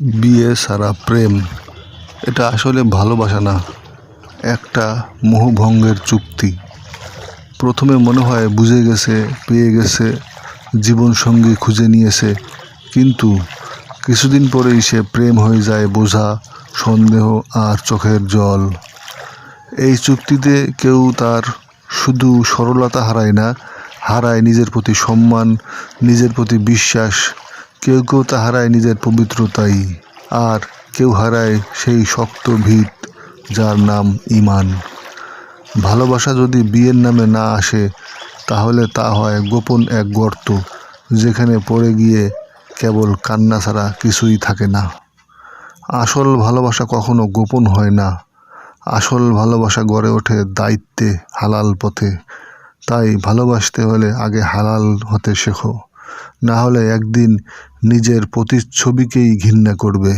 বিয়ে সারা প্রেম। এটা আসলে ভালোবাসা না, একটা মোহভঙ্গের চুক্তি। প্রথমে মনে হয় বুঝে গেছে, পেয়ে গেছে, জীবনসঙ্গী খুঁজে নিয়েছে, কিন্তু কিছুদিন পরেই সে প্রেম হয়ে যায় বোঝা, সন্দেহ আর চোখের জল। এই চুক্তিতে কেউ তার শুধু সরলতা হারায় না, হারায় নিজের প্রতি সম্মান, নিজের প্রতি বিশ্বাস কেউ কেউ তা হারায় নিজের পবিত্রতাই, আর কেউ হারায় সেই শক্ত ভিত যার নাম ইমান ভালোবাসা যদি বিয়ের নামে না আসে, তাহলে তা হয় গোপন এক গর্ত, যেখানে পড়ে গিয়ে কেবল কান্না ছাড়া কিছুই থাকে না। আসল ভালোবাসা কখনো গোপন হয় না। আসল ভালোবাসা গড়ে ওঠে দায়িত্বে, হালাল পথে। তাই ভালোবাসতে হলে আগে হালাল হতে শেখো। না হলে একদিন নিজের প্রতিচ্ছবিকেই ঘৃণা করবে।